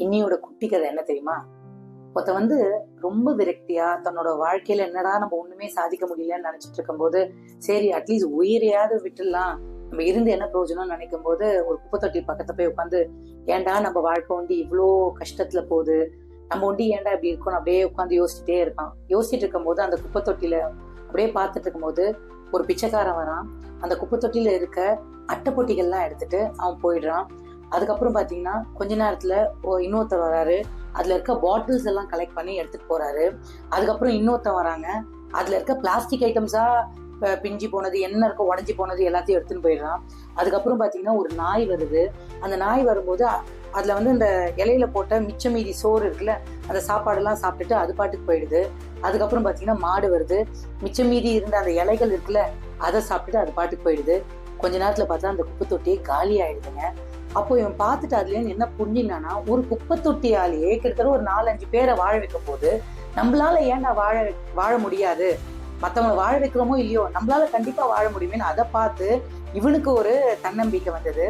இன்னியோட குட்டி கதை என்ன தெரியுமா? ஒருத்த வந்து ரொம்ப விரக்தியா தன்னோட வாழ்க்கையில என்னடா நம்ம ஒண்ணுமே சாதிக்க முடியலன்னு நினைச்சிட்டு இருக்கும்போது சரி அட்லீஸ்ட் உயிரையாவது விட்டுடலாம். நம்ம இருந்து என்ன பிரயோஜனம் நினைக்கும் போது ஒரு குப்பை தொட்டி பக்கத்துல போய் உட்காந்து ஏன்டா நம்ம வாழ்க்கை வந்து இவ்வளோ கஷ்டத்துல போகுது? நம்ம ஒண்டி ஏன்டா இப்படி இருக்கணும் அப்படியே உட்காந்து யோசிச்சுட்டே இருக்கான். யோசிச்சுட்டு இருக்கும்போது அந்த குப்பை தொட்டியில அப்படியே பார்த்துட்டு இருக்கும்போது ஒரு பிச்சைக்காரன் வரான். அந்த குப்பை தொட்டியில இருக்க அட்டைப்பொட்டிகள்லாம் எடுத்துட்டு அவன் போயிடுறான். அதுக்கப்புறம் பாத்தீங்கன்னா கொஞ்ச நேரத்துல இன்னொருத்தர் வராரு. அதுல இருக்க பாட்டில்ஸ் எல்லாம் கலெக்ட் பண்ணி எடுத்துட்டு போறாரு. அதுக்கப்புறம் இன்னொருத்தன் வராங்க. அதுல இருக்க பிளாஸ்டிக் ஐட்டம்ஸா பிஞ்சு போனது என்ன இருக்கோ உடஞ்சி போனது எல்லாத்தையும் எடுத்துன்னு போயிடுறான். அதுக்கப்புறம் பாத்தீங்கன்னா ஒரு நாய் வருது. அந்த நாய் வரும்போது அ- அதுல வந்து இந்த இலையில போட்ட மிச்ச மீதி சோறு இருக்குல்ல அந்த சாப்பாடெல்லாம் சாப்பிட்டுட்டு அது பாட்டுக்கு போயிடுது. அதுக்கப்புறம் பாத்தீங்கன்னா மாடு வருது. மிச்ச மீதி இருந்த அந்த இலைகள் இருக்குல்ல அதை சாப்பிட்டுட்டு அது பாட்டுக்கு போயிடுது. கொஞ்ச நேரத்துல பார்த்தா அந்த குப்பை தொட்டி காலி ஆயிடுதுங்க. அப்போ இவன் பார்த்துட்டு அதுல என்ன புரிஞ்சினானா ஒரு குப்பை தொட்டியாலேயே கிட்டத்தட்ட ஒரு நாலஞ்சு பேரை வாழ வைக்கும் போது நம்மளால ஏன்டா வாழ வாழ முடியாது? மற்றவங்க வாழ வைக்கிறோமோ இல்லையோ நம்மளால கண்டிப்பா வாழ முடியுமேன்னு அதை பார்த்து இவனுக்கு ஒரு தன்னம்பிக்கை வந்தது.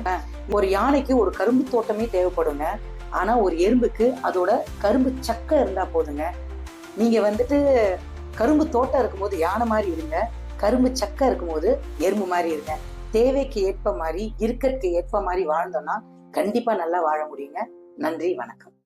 ஒரு யானைக்கு ஒரு கரும்பு தோட்டமே தேவைப்படுங்க. ஆனா ஒரு எறும்புக்கு அதோட கரும்பு சக்கை இருந்தா போதுங்க. நீங்க வந்துட்டு கரும்பு தோட்டம் இருக்கும்போது யானை மாதிரி இருங்க. கரும்பு சக்கை இருக்கும்போது எறும்பு மாதிரி இருங்க. தேவைக்கு ஏற்ப மாதிரி இருக்கற்கு ஏற்ப மாதிரி வாழ்ந்தோம்னா கண்டிப்பா நல்லா வாழ முடியுங்க. நன்றி வணக்கம்.